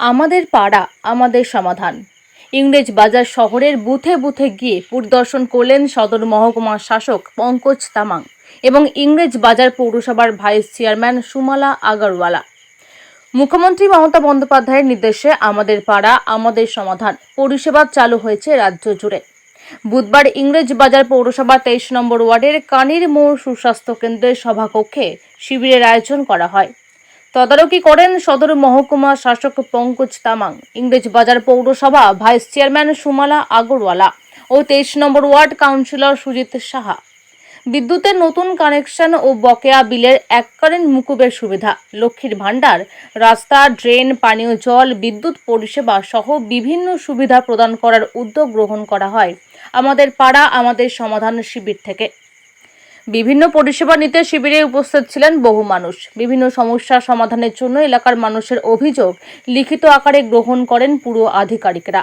আমাদের পাড়া, আমাদের সমাধান। ইংরেজ বাজার শহরের বুথে বুথে গিয়ে পরিদর্শন করলেন সদর মহকুমা শাসক পঙ্কজ তামাং এবং ইংরেজ বাজার পৌরসভার ভাইস চেয়ারম্যান সুমালা আগরওয়ালা। মুখ্যমন্ত্রী মমতা বন্দ্যোপাধ্যায়ের নির্দেশে আমাদের পাড়া, আমাদের সমাধান পরিষেবা চালু হয়েছে রাজ্য জুড়ে। বুধবার ইংরেজ বাজার পৌরসভা তেইশ নম্বর ওয়ার্ডের কানির মোড় সুস্বাস্থ্য কেন্দ্রের সভাকক্ষে শিবিরের আয়োজন করা হয়। তদারকি করেন সদর মহকুমা শাসক পঙ্কজ তামাং। ইংরেজ বাজার পৌরসভা ভাইস চেয়ারম্যান সুমালা আগরওয়ালা ও তেইশ number ward councillor Sujit Saha. বিদ্যুতের নতুন কানেকশন ও বকেয়া বিলের এককালীন মুকুবের সুবিধা, লক্ষ্মীর ভাণ্ডার, রাস্তা, ড্রেন, পানীয় জল, বিদ্যুৎ পরিষেবা সহ বিভিন্ন সুবিধা প্রদান করার উদ্যোগ গ্রহণ করা হয়। আমাদের পাড়া, আমাদের সমাধান শিবির থেকে। বিভিন্ন পরিষেবা নিতে শিবিরে উপস্থিত ছিলেন বহু মানুষ। বিভিন্ন সমস্যা সমাধানের জন্য এলাকার মানুষের অভিযোগ লিখিত আকারে গ্রহণ করেন পুরো আধিকারিকরা।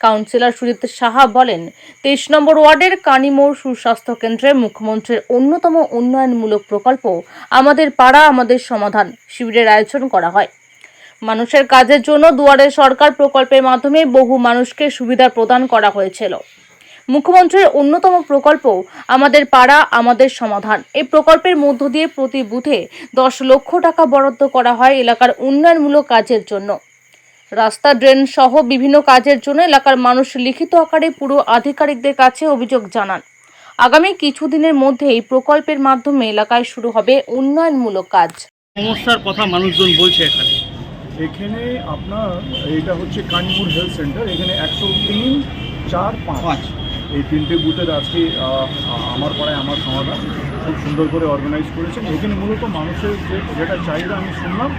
কাউন্সিলর সুজিত সাহা বলেন, তেইশ নম্বর ওয়ার্ডের কানিমোড় সুস্বাস্থ্য কেন্দ্রে মুখ্যমন্ত্রীর অন্যতম উন্নয়নমূলক প্রকল্প আমাদের পাড়া, আমাদের সমাধান শিবিরের আয়োজন করা হয়। মানুষের কাজের জন্য দুয়ারে সরকার প্রকল্পের মাধ্যমে বহু মানুষকে সুবিধা প্রদান করা হয়েছিল। মুখ্যমন্ত্রীর অন্যতম প্রকল্প আমাদের পাড়া আমাদের সমাধান। এই প্রকল্পের মধ্য দিয়ে প্রতি বুথে দশ লক্ষ টাকা বরাদ্দ করা হয় এলাকার উন্নয়নমূলক কাজের জন্য। রাস্তা ড্রেন সহ বিভিন্ন কাজের জন্য এলাকার মানুষ লিখিত আকারে পুরো আধিকারিকদের কাছে অভিযোগ জানান। আগামী কিছুদিনের মধ্যে এই প্রকল্পের মাধ্যমে এলাকায় শুরু হবে উন্নয়নমূলক কাজ। সমস্যার কথা মানুষজন বলছে এখানে। এখানে আপনার এটা হচ্ছে কানিমুর হেলথ সেন্টার এখানে একশো তিন চার পাঁচ। এই তিনটে বুথের আজকে আমার পাড়ায় আমার সমাধান খুব সুন্দর করে অর্গানাইজ করেছেন। এখানে মূলত মানুষের যে যেটা চাহিদা আমি শুনলাম,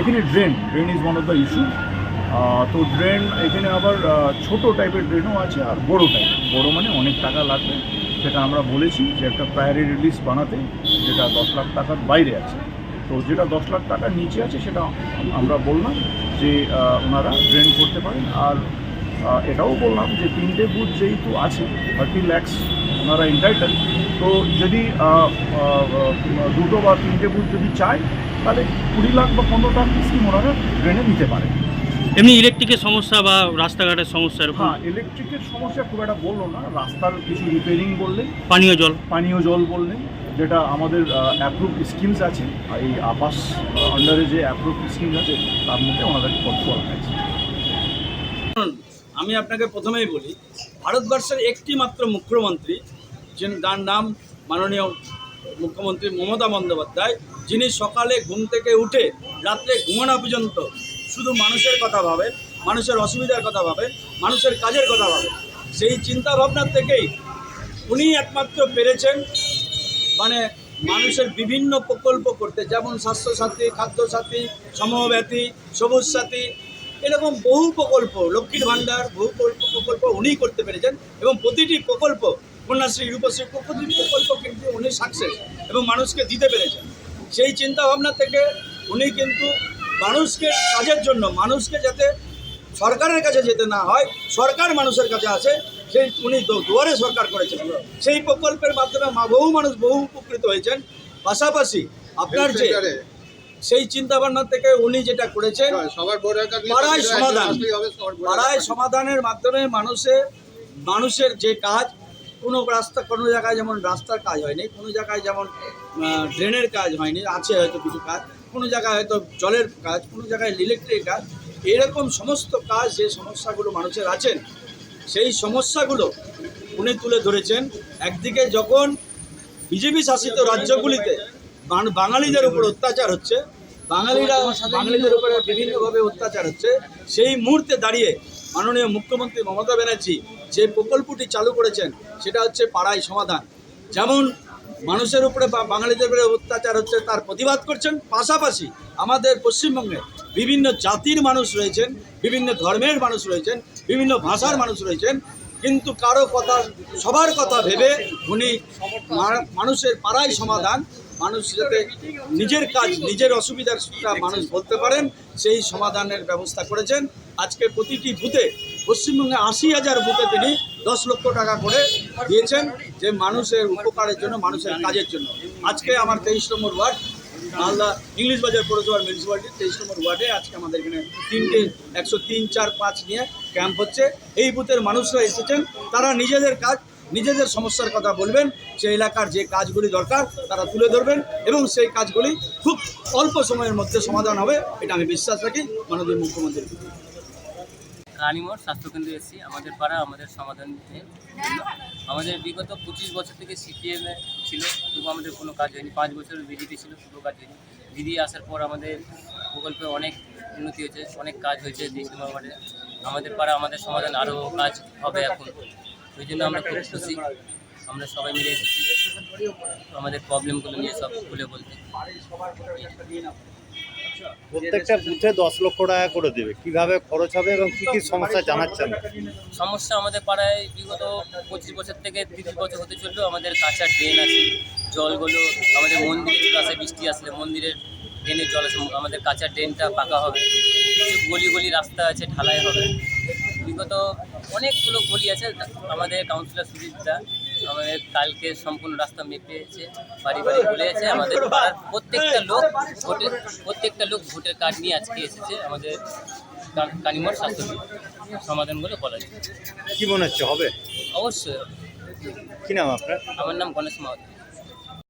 এখানে drain drain is one of the issue তো ড্রেন এখানে আবার ছোট টাইপের ড্রেনও আছে আর বড় টাইপ বড় মানে অনেক টাকা লাগবে, সেটা আমরা বলেছি যে একটা প্রায়োরিটি লিস্ট বানাতে, যেটা দশ লাখ টাকার বাইরে আছে। তো যেটা দশ লাখ টাকার নিচে আছে, সেটা আমরা বললাম যে ওনারা ড্রেন করতে পারেন। আর এটাও বললাম যে তিনটে বুথ যেহেতু আছে থার্টি ল্যাক্স ওনারা ইন্টাইটেল তো যদি দুটো বা তিনটে বুথ যদি চায় তাহলে কুড়ি লাখ বা পনেরো লাখ স্কিম ওনারা ড্রেনে নিতে পারে। এমনি ইলেকট্রিকের সমস্যা বা রাস্তাঘাটের সমস্যা এরকম? হ্যাঁ ইলেকট্রিকের সমস্যা খুব একটা বলল না রাস্তার কিছু রিপেয়ারিং বললেন পানীয় জল? পানীয় জল বললেন যেটা আমাদের অ্যাপ্রুভ স্কিমস আছে এই আবাস আন্ডারে যে অ্যাপ্রুভ স্কিমস আছে তার মধ্যে ওনাদেরকে করতে বলা হয়েছে। আমি আপনাকে প্রথমেই বলি, ভারতবর্ষের একটি মাত্র মুখ্যমন্ত্রী, যিনি যার নাম মাননীয় মুখ্যমন্ত্রী মমতা বন্দ্যোপাধ্যায়, যিনি সকালে ঘুম থেকে উঠে রাত্রে ঘুমানো পর্যন্ত শুধু মানুষের কথা ভাবেন, মানুষের অসুবিধার কথা ভাবেন, মানুষের কাজের কথা ভাবেন। সেই চিন্তা ভাবনার থেকেই উনি একমাত্র পেরেছেন মানে মানুষের বিভিন্ন প্রকল্প করতে। যেমন স্বাস্থ্যসাথী, খাদ্যসাথী, সমব্যাথী সবুজ সাথী এরকম বহু প্রকল্প, লক্ষ্মীর ভাণ্ডার, বহু প্রকল্প উনিই করতে পেরেছেন এবং প্রতিটি প্রকল্প কন্যাশ্রী, রূপশ্রী প্রতিটি প্রকল্প কিন্তু উনি সাকসেস এবং মানুষকে দিতে পেরেছেন। সেই চিন্তা ভাবনা থেকে উনি কিন্তু মানুষকে কাজের জন্য, মানুষকে যাতে সরকারের কাছে যেতে না হয়, সরকার মানুষের কাছে আছে সেই উনি দুয়ারে সরকার করেছেন। সেই প্রকল্পের মাধ্যমে বহু মানুষ বহু উপকৃত হয়েছেন। পাশাপাশি আপনার যে সেই চিন্তা ভাবনা থেকে উনি যেটা করেছেন ভোটার পাড়ায় সমাধান। পাড়ায় সমাধানের মাধ্যমে মানুষের মানুষের যে কাজ কোনো রাস্তা কোনো জায়গায় যেমন রাস্তার কাজ হয়নি কোনো জায়গায় যেমন ড্রেনের কাজ হয়নি আছে হয়তো কিছু কাজ কোনো জায়গায় হয়তো জলের কাজ কোনো জায়গায় ইলেকট্রিক কাজ এরকম সমস্ত কাজ যে সমস্যাগুলো মানুষের আছেন সেই সমস্যাগুলো উনি তুলে ধরেছেন একদিকে যখন বিজেপি শাসিত রাজ্যগুলিতে বাঙালিদের উপর অত্যাচার হচ্ছে বাঙালিরা বাঙালিদের উপরে বিভিন্নভাবে অত্যাচার হচ্ছে। সেই মুহূর্তে দাঁড়িয়ে মাননীয় মুখ্যমন্ত্রী মমতা ব্যানার্জি যে প্রকল্পটি চালু করেছেন, সেটা হচ্ছে পাড়ায় সমাধান। যেমন মানুষের উপরে বা বাঙালিদের উপরে অত্যাচার হচ্ছে, তার প্রতিবাদ করছেন। পাশাপাশি আমাদের পশ্চিমবঙ্গে বিভিন্ন জাতির মানুষ রয়েছেন, বিভিন্ন ধর্মের মানুষ রয়েছেন, বিভিন্ন ভাষার মানুষ রয়েছেন। কিন্তু কারও কথা, সবার কথা ভেবে উনি মানুষের পাড়ায় সমাধান মানুষ যাতে নিজের কাজ, নিজের অসুবিধার সুবিধা মানুষ বলতে পারেন, সেই সমাধানের ব্যবস্থা করেছেন। আজকে প্রতিটি বুথে, পশ্চিমবঙ্গে আশি হাজার বুথে তিনি দশ লক্ষ টাকা করে দিয়েছেন যে মানুষের উপকারের জন্য, মানুষের কাজের জন্য। আজকে আমার তেইশ নম্বর ওয়ার্ড, মালদা ইংলিশ বাজার পৌরসভার মিউনিসিপ্যালিটির তেইশ নম্বর ওয়ার্ডে আজকে আমাদের এখানে তিনটে, একশো তিন, চার, পাঁচ নিয়ে ক্যাম্প হচ্ছে। এই বুথের মানুষরা এসেছেন, তারা নিজেদের কাজ নিজেদের সমস্যার কথা বলবেন, সেই এলাকার যে কাজগুলি দরকার তারা তুলে ধরবেন এবং সেই কাজগুলি খুব অল্প সময়ের মধ্যে সমাধান হবে, এটা আমি বিশ্বাস রাখি মাননীয় মুখ্যমন্ত্রীর। রানীমোড় স্বাস্থ্যকেন্দ্রে এসেছি। আমাদের পাড়া, আমাদের সমাধান আমাদের বিগত পঁচিশ বছর থেকে সিপিএম ছিল তবু আমাদের কোনো কাজ হয়নি। পাঁচ বছর বিজেপি ছিল তবুও কাজ হয়নি। দিদি আসার পর আমাদের প্রকল্পে অনেক উন্নতি হয়েছে, অনেক কাজ হয়েছে ওয়ার্ডে আমাদের পাড়া, আমাদের সমাধান আরও কাজ হবে এখন। ওই জন্য আমরা খুব খুশি। আমরা সবাই মিলে এসেছি আমাদের প্রবলেমগুলো নিয়ে সব খুলে বলতে। প্রত্যেকটা বুথে দশ লক্ষ টাকা করে দেবে। কীভাবে খরচ হবে এবং কি কি সমস্যা জানাচ্ছেন? সমস্যা আমাদের পাড়ায় বিগত পঁচিশ বছর থেকে তিরিশ বছর হতে চলল। আমাদের কাঁচা ড্রেন আছে জলগুলো আমাদের মন্দিরে জল আসে বৃষ্টি আসলে মন্দিরের ড্রেনের জল আসে আমাদের কাঁচা ড্রেনটা পাকা হবে। কিছু গলি গলি রাস্তা আছে ঢালাই হবে। বিগত অনেকগুলো গলি আছে আমাদের কাউন্সিলর সুজিতদা আমাদের কালকে সম্পূর্ণ রাস্তা মেপেছে বাড়ি বাড়ি বলে আছে আমাদের পাড়ার প্রত্যেকটা লোক ভোটের প্রত্যেকটা লোক ভোটের কার্ড নিয়ে আজকে এসেছে আমাদের কা- স্বাস্থ্য সমাধান বলে বলা যায়। কি মনে হচ্ছে হবে? অবশ্যই। কি নাম আপনার? আমার নাম গণেশ মাহাতো।